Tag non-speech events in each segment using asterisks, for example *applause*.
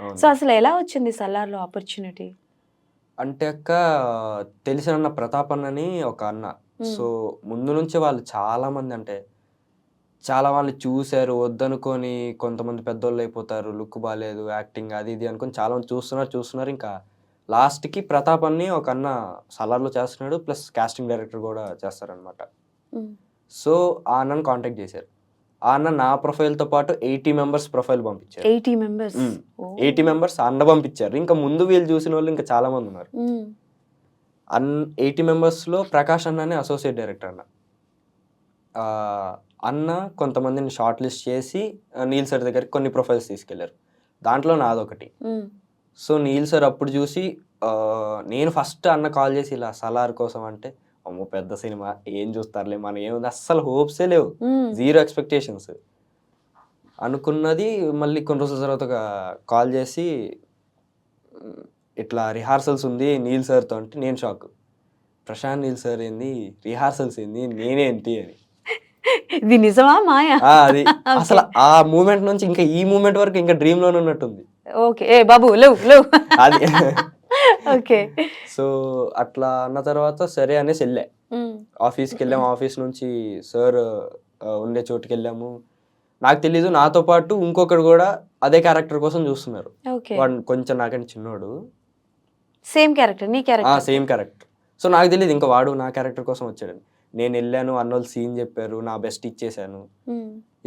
అవును. సో అసలు ఎలా వచ్చింది సలార్లో ఆపర్చునిటీ? అంటే అక్క తెలిసిన అన్న ప్రతాప్ అన్నని ఒక అన్న. సో ముందు నుంచి వాళ్ళు చాలా మంది అంటే చాలా వాళ్ళు చూశారు వద్దనుకొని కొంతమంది పెద్దోళ్ళు అయిపోతారు లుక్ బాగాలేదు యాక్టింగ్ అది ఇది అనుకొని చాలా మంది చూస్తున్నారు చూస్తున్నారు. ఇంకా లాస్ట్కి ప్రతాప్ అన్ని ఒక అన్న సలార్లో చేస్తున్నాడు ప్లస్ కాస్టింగ్ డైరెక్టర్ కూడా చేస్తారనమాట సో ఆ అన్నని కాంటాక్ట్ చేశారు. అన్న నా ప్రొఫైల్తో పాటు ఎయిటీ మెంబర్స్ ప్రొఫైల్ పంపించారు. Eighty members. ఎయిటీ మెంబర్స్ అన్న పంపించారు. ఇంకా ముందు వీళ్ళు చూసిన వాళ్ళు ఇంకా చాలా మంది ఉన్నారు. అన్ ఎయిటీ మెంబర్స్లో ప్రకాష్ అన్ననే అసోసియేట్ డైరెక్టర్ అన్న. అన్న కొంతమందిని షార్ట్ లిస్ట్ చేసి నీల్ సార్ దగ్గరికి కొన్ని ప్రొఫైల్స్ తీసుకెళ్ళారు. దాంట్లో నాదొకటి. సో నీల్ సార్ అప్పుడు చూసి నేను ఫస్ట్ అన్న కాల్ చేసి ఇలా సలార్ కోసం అంటే అమ్మో పెద్ద సినిమా. ఏం చూస్తారులే మనం? ఏముంది? అస్సలు హోప్సే లేవు. జీరో ఎక్స్పెక్టేషన్స్ అనుకున్నది మళ్ళీ కొన్ని రోజుల తర్వాత కాల్ చేసి "ఉమ్, ఇట్లా రిహార్సల్స్ ఉంది నీల్ సార్తో అంటే నేను షాక్ ప్రశాంత్ నీల్ సార్ ఏంది? రిహార్సల్స్ ఏంది? నేనేంటి అని. ఇది నిజమా మాయా? అది. *laughs* అసలు ఆ మూమెంట్ నుంచి ఇంకా ఈ మూమెంట్ వరకు ఇంకా డ్రీమ్లోనే ఉన్నట్టుంది. ఓకే ఏ బాబు లేవు లేవు. అది. *laughs* ఓకే సో అట్లా అన్న తర్వాత సరే అనేసి వెళ్ళా. ఆఫీస్కి వెళ్ళాము ఆఫీస్ నుంచి సార్ ఉండే చోటుకి వెళ్ళాము. నాకు తెలీదు నాతో పాటు ఇంకొకడు కూడా అదే క్యారెక్టర్ కోసం చూస్తున్నారు. వాడు కొంచెం నాకంటే చిన్నోడు. సేమ్ క్యారెక్టర్ నీ క్యారెక్టర్ సేమ్ క్యారెక్టర్ సో నాకు తెలియదు ఇంకా వాడు నా క్యారెక్టర్ కోసం వచ్చాడని. నేను వెళ్ళాను అన్నోళ్ళు సీన్ చెప్పారు నా బెస్ట్ ఇచ్చేసాను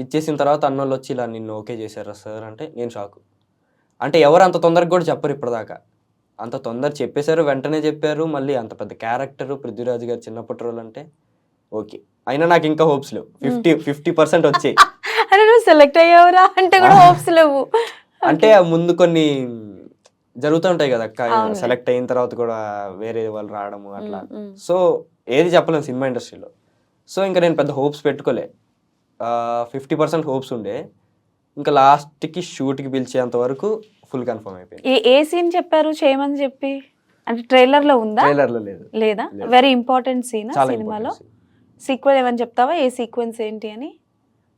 ఇచ్చేసిన తర్వాత అన్నోళ్ళు వచ్చి ఇలా నిన్ను ఓకే చేశారా సార్ అంటే నేను షాక్. అంటే ఎవరు అంత తొందరగా కూడా చెప్పరు ఇప్పటిదాకా. అంత తొందర చెప్పేశారు వెంటనే చెప్పారు మళ్ళీ అంత పెద్ద క్యారెక్టర్ పృథ్వీరాజ్ గారు చిన్నప్పటి రోజులు అంటే ఓకే. అయినా నాకు ఇంకా హోప్స్ లేవు. ఫిఫ్టీ ఫిఫ్టీ పర్సెంట్ వచ్చాయి. *laughs* అరే నువ్వు సెలెక్ట్ అయ్యావురా అంటే కూడా హోప్స్ లేవు. అంటే ముందు కొన్ని జరుగుతూ ఉంటాయి కదా. సెలెక్ట్ అయిన తర్వాత కూడా వేరే వాళ్ళు రావడము అట్లా. సో ఏది చెప్పలేము సినిమా ఇండస్ట్రీలో. సో ఇంకా నేను పెద్ద హోప్స్ పెట్టుకోలే. ఫిఫ్టీ పర్సెంట్ హోప్స్ ఉండే. ఇంకా లాస్ట్కి షూట్కి పిలిచేంత వరకు ఫుల్ కన్ఫర్మ్ అయిపోయింది. ఏ ఏ సీన్ చెప్పారు చేయమని చెప్పి? అంటే ట్రైలర్లో ఉందా? ట్రైలర్లో లేదు. లేదా? లేదు. వెరీ ఇంపార్టెంట్ సీన్ సినిమాలో. సీక్వెల్ ఏమని చెప్తావా? ఏ సీక్వెన్స్ ఏంటి అని?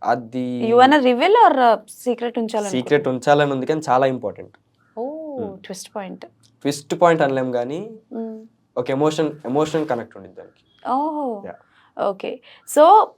అది యు అన్న రివెల్ ఆర్ సీక్రెట్ ఉంచాలని సీక్రెట్ ఉంచాలని ఉంది కానీ చాలా ఇంపార్టెంట్ ఓ ట్విస్ట్ పాయింట్ ట్విస్ట్ పాయింట్ అనలేం కానీ ఒక ఎమోషన్ ఎమోషన్ కనెక్ట్ ఉండిద్ది దానికి. ఓహో. ఓకే. సో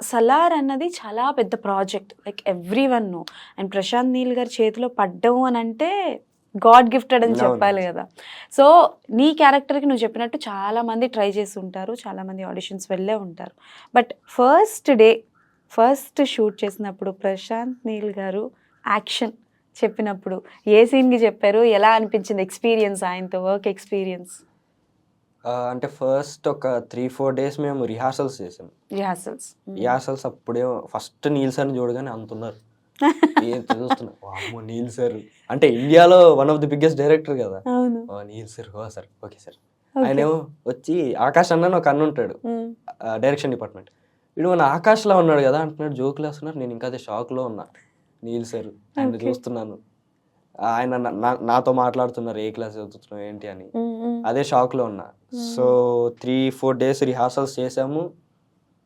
సలార్ అన్నది చాలా పెద్ద project. Like everyone and Prashanth Neel గారి చేతిలో పడ్డం అని అంటే గాడ్ గిఫ్టెడ్ అని. చెప్పాలి కదా. సో నీ క్యారెక్టర్కి నువ్వు చెప్పినట్టు చాలా మంది ట్రై చేసి ఉంటారు. చాలా మంది ఆడిషన్స్ వెళ్ళే ఉంటారు. But first day first shoot చేసినప్పుడు ప్రశాంత్ నీల్ గారు యాక్షన్ చెప్పినప్పుడు ఏ సీన్కి చెప్పారు? ఎలా అనిపించింది ఎక్స్పీరియన్స్ ఆయనతో వర్క్ ఎక్స్పీరియన్స్? అంటే ఫస్ట్ ఒక త్రీ ఫోర్ డేస్ మేము రిహార్సల్స్ చేసాం. రిహార్సల్స్ రిహార్సల్స్ అప్పుడే ఫస్ట్ నీల్ సార్ని చూడగానే అంత ఉన్నారు. *laughs* ఏం చూస్తున్నా? నీల్ సార్ అంటే ఇండియాలో one of the biggest director కదా. నీల్ సార్ ఓ సార్ ఓకే సార్ ఆయన వచ్చి ఆకాష్ అన్న అని ఒక అన్న ఉంటాడు. డైరెక్షన్ డిపార్ట్మెంట్ వీడు మన ఆకాష్లో ఉన్నాడు కదా అంటున్నాడు. జోకులు వేస్తున్నారు. నేను ఇంకా అదే షాక్లో ఉన్నా. నీల్ సార్ ఆయన. చూస్తున్నాను. ఆయన నాతో మాట్లాడుతున్నారు ఏ క్లాస్ చదువుతున్నావు ఏంటి అని. అదే షాక్లో ఉన్నా. So three four days rehearsals చేసాము.